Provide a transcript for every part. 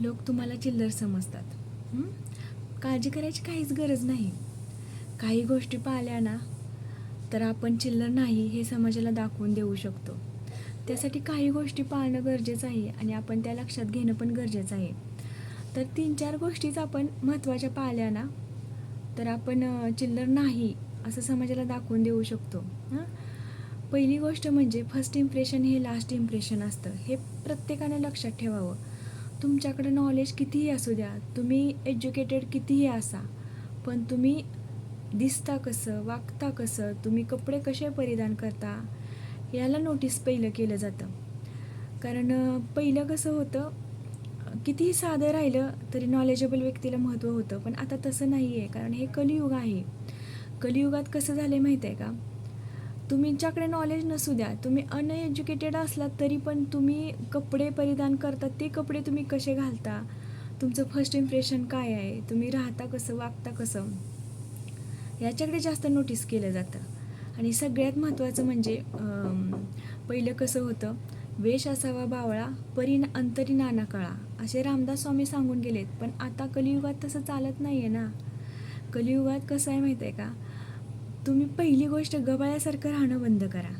लोक तुम्हाला चिल्लर समजतात. काळजी करायची काहीच गरज नाही. काही गोष्टी पाळल्या ना तर आपण चिल्लर नाही हे समाजाला दाखवून देऊ शकतो. त्यासाठी काही गोष्टी पाळणं गरजेचं आहे आणि आपण त्या लक्षात घेणं पण गरजेचं आहे. तर तीन चार गोष्टीच आपण महत्त्वाच्या पाळल्या ना तर आपण चिल्लर नाही असं समाजाला दाखवून देऊ शकतो. हां? पहिली गोष्ट म्हणजे फर्स्ट इम्प्रेशन हे लास्ट इम्प्रेशन असतं. हे प्रत्येकाने लक्षात ठेवावं. तुमच्याकडे नॉलेज कितीही असू द्या तुम्ही एज्युकेटेड कितीही असा पण तुम्ही दिसता कसं वागता कसं तुम्ही कपडे कसे परिधान करता याला नोटीस पहिलं केलं जातं. कारण पहिलं कसं होतं कितीही साधं राहिलं तरी नॉलेजेबल व्यक्तीला महत्त्व होतं पण आता तसं नाही आहे कारण हे कलियुग आहे. कलियुगात कसं झालं आहे माहीत आहे का? तुमच्याकडे नॉलेज नसू द्या तुम्ही अनएज्युकेटेड असलात तरी पण तुम्ही कपडे परिधान करता ते कपडे तुम्ही कसे घालता? तुमचं फर्स्ट इम्प्रेशन काय आहे? तुम्ही राहता कसं वागता कसं? याच्याकडे जास्त नोटीस केलं जातं. आणि सगळ्यात महत्त्वाचं म्हणजे पहिलं कसं होतं? वेश असावा बावळा परी अंतरी नाना कळा. असे रामदास स्वामी सांगून गेलेत पण आता कलियुगात तसं चालत नाही आहे ना. कलियुगात कसं आहे माहीत आहे का? तुम्ही पहिली गोष्ट गबाळ्यासारखं राहणं बंद करा.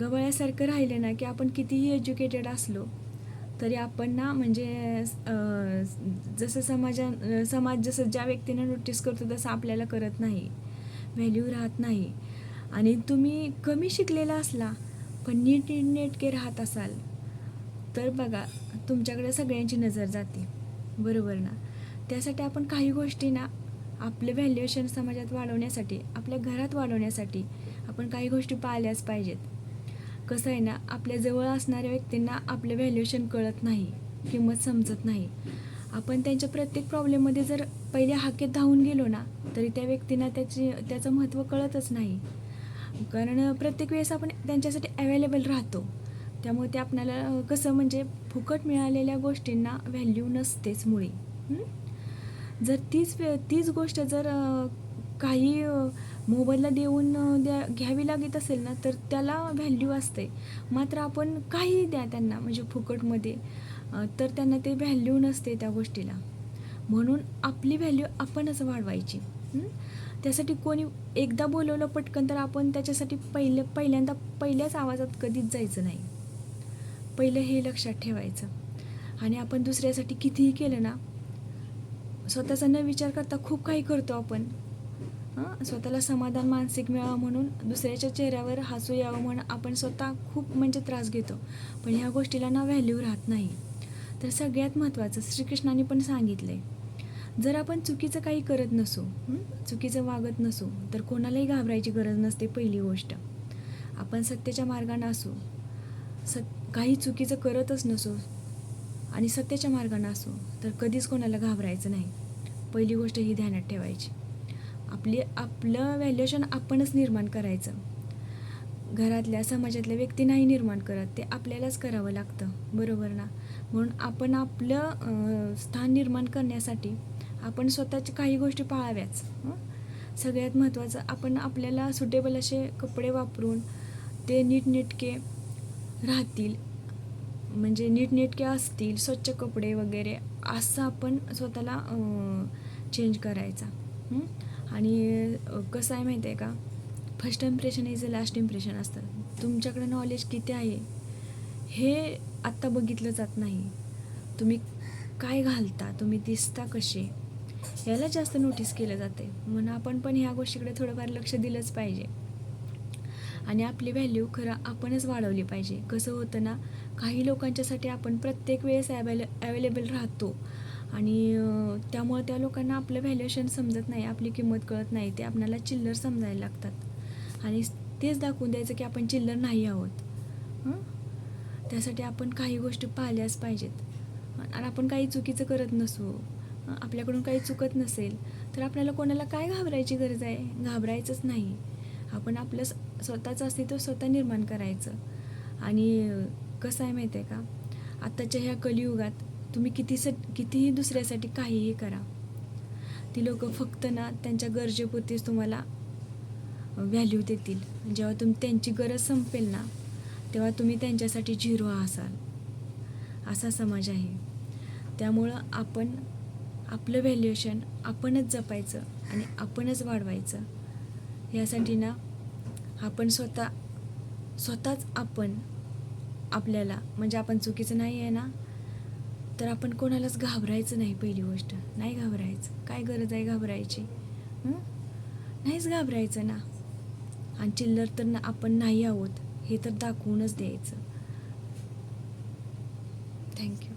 गबाळ्यासारखं राहिलं ना की आपण कितीही एज्युकेटेड असलो तरी आपण ना म्हणजे जसं समाजा समाज जसं ज्या व्यक्तींना नोटीस करतो तसं आपल्याला करत नाही. व्हॅल्यू राहत नाही. आणि तुम्ही कमी शिकलेला असला पण नीट नेटके राहत असाल तर बघा तुमच्याकडे सगळ्यांची नजर जाते. बरोबर ना? त्यासाठी आपण काही गोष्टी ना आपलं व्हॅल्युएशन समाजात वाढवण्यासाठी आपल्या घरात वाढवण्यासाठी आपण काही गोष्टी पाळल्याच पाहिजेत. कसं आहे ना आपल्या जवळ असणाऱ्या व्यक्तींना आपलं व्हॅल्युएशन कळत नाही किंमत समजत नाही. आपण त्यांच्या प्रत्येक प्रॉब्लेममध्ये जर पहिल्या हाकेत धावून गेलो ना तरी त्या व्यक्तींना त्याची त्याचं महत्त्व कळतच नाही. कारण प्रत्येक वेळेस आपण त्यांच्यासाठी अवेलेबल राहतो. त्यामुळे ते आपल्याला कसं म्हणजे फुकट मिळालेल्या गोष्टींना व्हॅल्यू नसतेच मुळी. जर तीच वे- तीच गोष्ट जर काही मोबदला देऊन द्या घ्यावी लागत असेल ना तर त्याला व्हॅल्यू असते. मात्र आपण काही द्या त्यांना म्हणजे फुकटमध्ये तर त्यांना ते व्हॅल्यू नसते त्या गोष्टीला. म्हणून आपली व्हॅल्यू आपणच वाढवायची. त्यासाठी कोणी एकदा बोलवलं पटकन तर आपण त्याच्यासाठी पहिले पहिल्यांदा पहिल्याच आवाजात कधीच जायचं नाही. पहिलं हे लक्षात ठेवायचं. आणि आपण दुसऱ्यासाठी कितीही केलं ना स्वतःचा न विचार करता खूप काही करतो आपण. हां? स्वतःला समाधान मानसिक मिळावं म्हणून दुसऱ्याच्या चेहऱ्यावर हसू यावं म्हणून आपण स्वतः खूप म्हणजे त्रास घेतो. पण ह्या गोष्टीला ना व्हॅल्यू राहत नाही. तर सगळ्यात महत्त्वाचं श्रीकृष्णाने पण सांगितलं आहे जर आपण चुकीचं काही करत नसू चुकीचं वागत नसू तर कोणालाही घाबरायची गरज नसते पहिली गोष्ट. आपण सत्याच्या मार्गाने असू. सत काही चुकीचं करतच नसो आणि सत्याच्या मार्गाने असो तर कधीच कोणाला घाबरायचं नाही. पहिली गोष्ट ही ध्यानात ठेवायची. आपली आपलं व्हॅल्युएशन आपणच निर्माण करायचं. घरातल्या समाजातल्या व्यक्ती नाही निर्माण करत ते आपल्यालाच करावं लागतं. बरोबर ना? म्हणून आपण आपलं स्थान निर्माण करण्यासाठी आपण स्वतःच्या काही गोष्टी पाळाव्याच हं? सगळ्यात महत्त्वाचं आपण आपल्याला सुटेबल असे कपडे वापरून ते नीटनेटके राहतील. म्हणजे नीटनेटके असतील स्वच्छ कपडे वगैरे असं आपण स्वतःला चेंज करायचा. आणि कसं आहे माहिती आहे का? First impression is a last impression असतं. तुमच्याकडे नॉलेज किती आहे? हे आत्ता बघितलं जात नाही. तुम्ही काय घालता? तुम्ही दिसता कसे? याला जास्त नोटीस केलं जाते. म्हणून आपण पण ह्या गोष्टीकडे थोडंफार लक्ष दिलंच पाहिजे. आणि आपली व्हॅल्यू खरं आपणच वाढवली पाहिजे. कसं होतं ना काही लोकांच्यासाठी आपण प्रत्येक वेळेस ॲवेले अवेलेबल राहतो. आणि त्यामुळे त्या लोकांना आपलं व्हॅल्युएशन समजत नाही आपली किंमत कळत नाही ते आपल्याला चिल्लर समजायला लागतात. आणि तेच दाखवून द्यायचं की आपण चिल्लर नाही आहोत. त्यासाठी आपण काही गोष्टी पाहिल्याच पाहिजेत. आणि आपण काही चुकीचं करत नसू. आपल्याकडून काही चुकत नसेल तर आपल्याला कोणाला काय घाबरायची गरज आहे? घाबरायचंच नाही. आपण आपलं स्वतःचं अस्तित्व स्वतः निर्माण करायचं. आणि कसं आहे माहिती आहे का? आत्ताच्या ह्या कलियुगात तुम्ही किती स कितीही दुसऱ्यासाठी काहीही करा. ती लोक फक्त ना त्यांच्या गरजेपुरतीच तुम्हाला व्हॅल्यू देतील. जेव्हा तुम त्यांची गरज संपेल ना तेव्हा तुम्ही त्यांच्यासाठी झिरो असाल. असा समाज आहे. त्यामुळं आपण आपलं व्हॅल्युएशन आपणच जपायचं आणि आपणच वाढवायचं. यासाठी ना आपण स्वतः स्वतःच आपण आपल्याला. म्हणजे आपण चुकीचं नाही आहे ना तर आपण कोणालाच घाबरायचं नाही पहिली गोष्ट. नाही घाबरायचं. काय गरज आहे घाबरायची? नाहीच घाबरायचं ना. आणि चिल्लर तर ना आपण नाही आहोत हे तर दाखवूनच द्यायचं. थँक्यू